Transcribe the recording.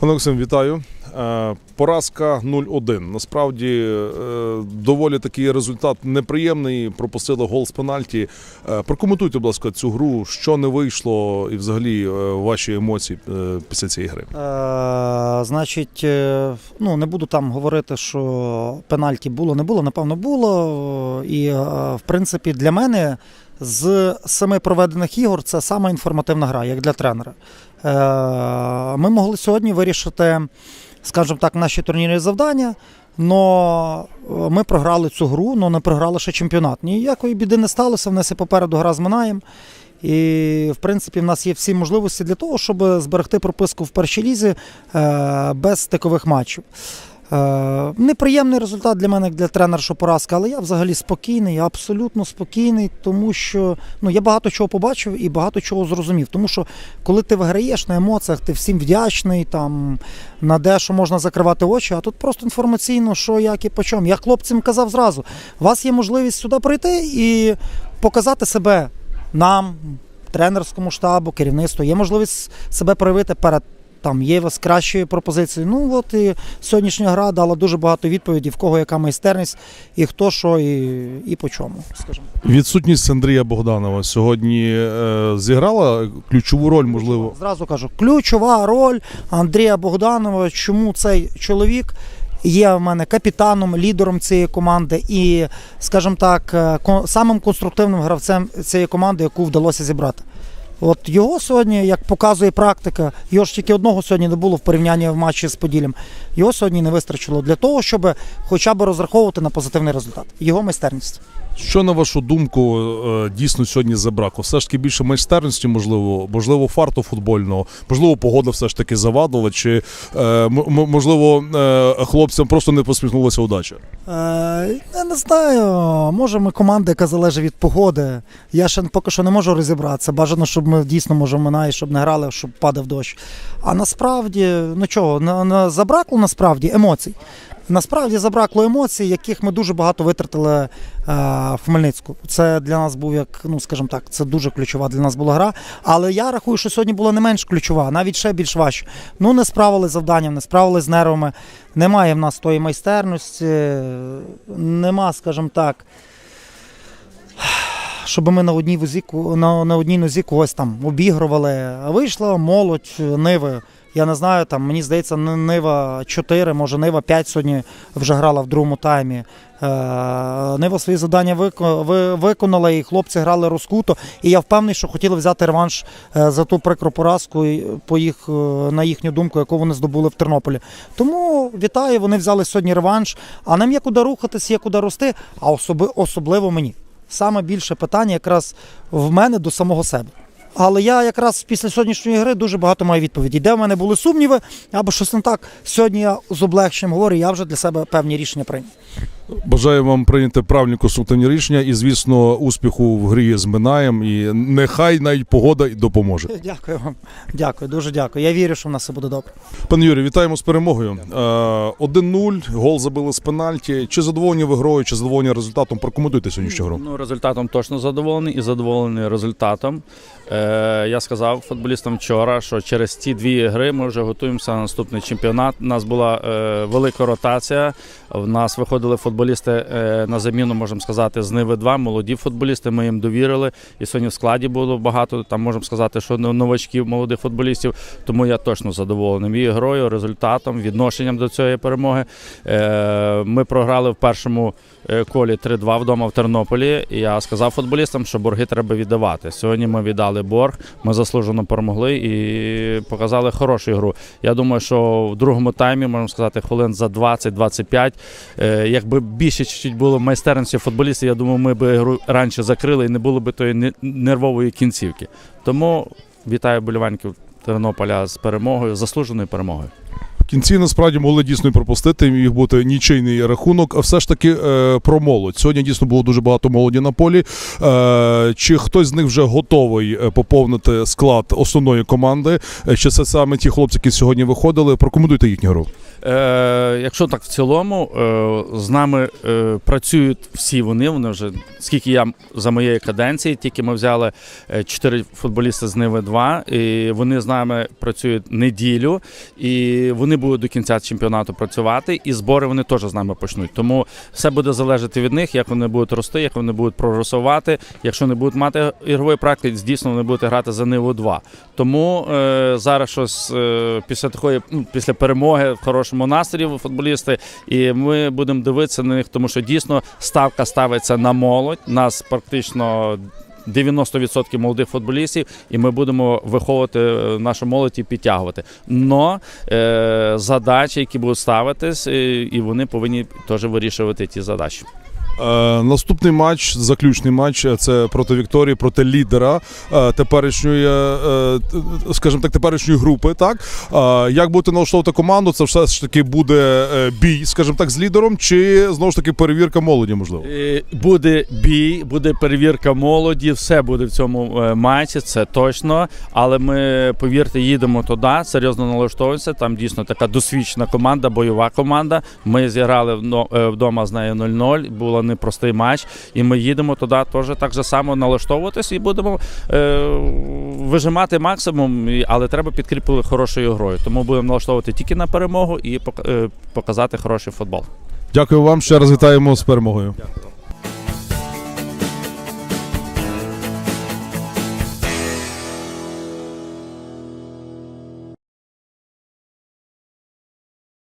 Пане Максим, вітаю. Е, Поразка 0-1. Насправді е, доволі такий результат неприємний. Пропустили гол з пенальті. Е, Прокоментуйте, будь ласка, цю гру, що не вийшло, і взагалі ваші емоції після цієї гри. Е, значить, ну не буду там говорити, що пенальті було, не було, напевно, було. І в принципі для мене з семи проведених ігор це сама інформативна гра, як для тренера. Е, Ми могли сьогодні вирішити, скажімо так, наші турнірні завдання. Но е, ми програли цю гру, але не програли ще чемпіонат. Ніякої біди не сталося. В нас і попереду гра з Минаєм. І, в принципі, в нас є всі можливості для того, щоб зберегти прописку в першій лізі е, без стикових матчів. Е, неприємний результат для мене, як для тренера, що поразка, але я взагалі спокійний, я абсолютно спокійний, тому що ну, я багато чого побачив і багато чого зрозумів. Тому що коли ти виграєш на емоціях, ти всім вдячний, там, на де що можна закривати очі, а тут просто інформаційно, що як і по чому. Я хлопцям казав зразу: у вас є можливість сюди прийти і показати себе нам, тренерському штабу, керівництву, є можливість себе проявити перед. Там є у вас кращі пропозиції. Ну от і сьогоднішня гра дала дуже багато відповідей, в кого яка майстерність, і хто що, і, і по чому. Скажімо. Відсутність Андрія Богданова сьогодні е, зіграла ключову роль, можливо. Зразу кажу, ключова роль Андрія Богданова. Чому цей чоловік є в мене капітаном, лідером цієї команди і, скажімо так, е, самим конструктивним гравцем цієї команди, яку вдалося зібрати. От його сьогодні, як показує практика, його ж тільки одного сьогодні не було в порівнянні в матчі з Поділлям. Його сьогодні не вистачило для того, щоб хоча б розраховувати на позитивний результат. Його майстерність. Що на вашу думку е, дійсно сьогодні забракло? Все ж таки більше майстерності, можливо, можливо, фарту футбольного, можливо, погода все ж таки завадила, чи е, можливо е, хлопцям просто не посміхнулася удача. Е, я не знаю. Може, ми команда, яка залежить від погоди. Я ще поки що не можу розібратися. Бажано, щоб ми дійсно може минає, щоб не грали, щоб падав дощ. А насправді, ну чого, на, на, забракло насправді емоцій. Насправді забракло емоцій, яких ми дуже багато витратили е, в Хмельницьку. Це для нас був як, ну скажімо так, це дуже ключова для нас була гра. Але я рахую, що сьогодні була не менш ключова, навіть ще більш важче. Ну, не справили з завданням, не справили з нервами. Немає в нас тої майстерності, нема, скажімо так. Щоб ми на одній возі, на, на одній нозі когось там обігрували. Вийшла молодь Ниви. Я не знаю, там мені здається, Нива 4, може Нива 5 сьогодні вже грала в другому таймі. Е, Нива свої завдання вико- виконала, і хлопці грали розкуто. І я впевнений, що хотіли взяти реванш е, за ту прикру поразку по їх, е, на їхню думку, яку вони здобули в Тернополі. Тому вітаю, вони взяли сьогодні реванш. А нам є куди рухатись, є куди рости, а особи, особливо мені. Саме більше питання якраз в мене до самого себе. Але я якраз після сьогоднішньої гри дуже багато маю відповідей. Де в мене були сумніви, або щось не так. Сьогодні я з облегченням говорю, я вже для себе певні рішення прийняв. Бажаю вам прийняти правильні конструктивні рішення і, звісно, успіху в грі з Минаєм. І нехай навіть погода й допоможе. Дякую вам. Дякую, дуже дякую. Я вірю, що в нас все буде добре. Пане Юрій, вітаємо з перемогою. Е, 1-0, гол забили з пенальті. Чи задоволені ви грою, чи задоволені результатом? Прокоментуйте сьогоднішню гру. Ну, результатом точно задоволений і задоволений результатом. Е, я сказав футболістам вчора, що через ці дві гри ми вже готуємося на наступний чемпіонат. У нас була е, велика ротація. В нас виходили футболісти е, на заміну, можемо сказати, з Ниви 2 молоді футболісти. Ми їм довірили. І сьогодні в складі було багато. Там можемо сказати, що ну, новачків, молодих футболістів. Тому я точно задоволений і грою, результатом, відношенням до цієї перемоги. Е, ми програли в першому е, колі 3-2 вдома в Тернополі. І я сказав футболістам, що борги треба віддавати. Сьогодні ми віддали борг, ми заслужено перемогли і показали хорошу гру. Я думаю, що в другому таймі, можна сказати, хвилин за 20-25. е, Якби більше чуть-чуть було майстерності футболістів, я думаю, ми б гру раніше закрили і не було б тої не- нервової кінцівки. Тому вітаю боліваньків Тернополя з перемогою, заслуженою перемогою. Кінці насправді могли дійсно пропустити, міг бути нічийний рахунок. А Все ж таки е, про молодь. Сьогодні дійсно було дуже багато молоді на полі. Е, чи хтось з них вже готовий е, поповнити склад основної команди? Чи це саме ті хлопці, які сьогодні виходили? Прокоментуйте їхню гру. Е, якщо так в цілому, е, з нами е, працюють всі вони. Вони вже скільки я за моєї каденції, тільки ми взяли чотири футболісти з Ниви 2 і вони з нами працюють неділю, і вони будуть до кінця чемпіонату працювати, і збори вони теж з нами почнуть. Тому все буде залежати від них, як вони будуть рости, як вони будуть прогресувати. Якщо не будуть мати ігрової практики, дійсно вони будуть грати за Ниву 2. Тому е, зараз щось е, після такої, ну, після перемоги в хорошому настрої футболісти, і ми будемо дивитися на них, тому що дійсно ставка ставиться на молодь. Нас практично. 90% молодих футболістів, і ми будемо виховувати е, нашу молодь і підтягувати. Но е, задачі, які будуть ставитись, е, і вони повинні теж вирішувати ті задачі. Е, наступний матч, заключний матч, е, це проти Вікторії, проти лідера е, теперішньої, скажімо так, теперішньої групи. Так як будете налаштовувати команду? Це все ж таки буде бій, скажімо так, з лідером, чи знову ж таки перевірка молоді, можливо? Буде бій, буде перевірка молоді, все буде в цьому матчі, це точно. Але ми, повірте, їдемо туди, серйозно налаштовуємося. Там дійсно така досвідчена команда, бойова команда. Ми зіграли вдома з нею 0-0. Було непростий матч, і ми їдемо туди теж так же само налаштовуватись і будемо е, вижимати максимум, але треба підкріпити хорошою грою. Тому будемо налаштовувати тільки на перемогу і е, показати хороший футбол. Дякую вам. Ще раз вітаємо з перемогою.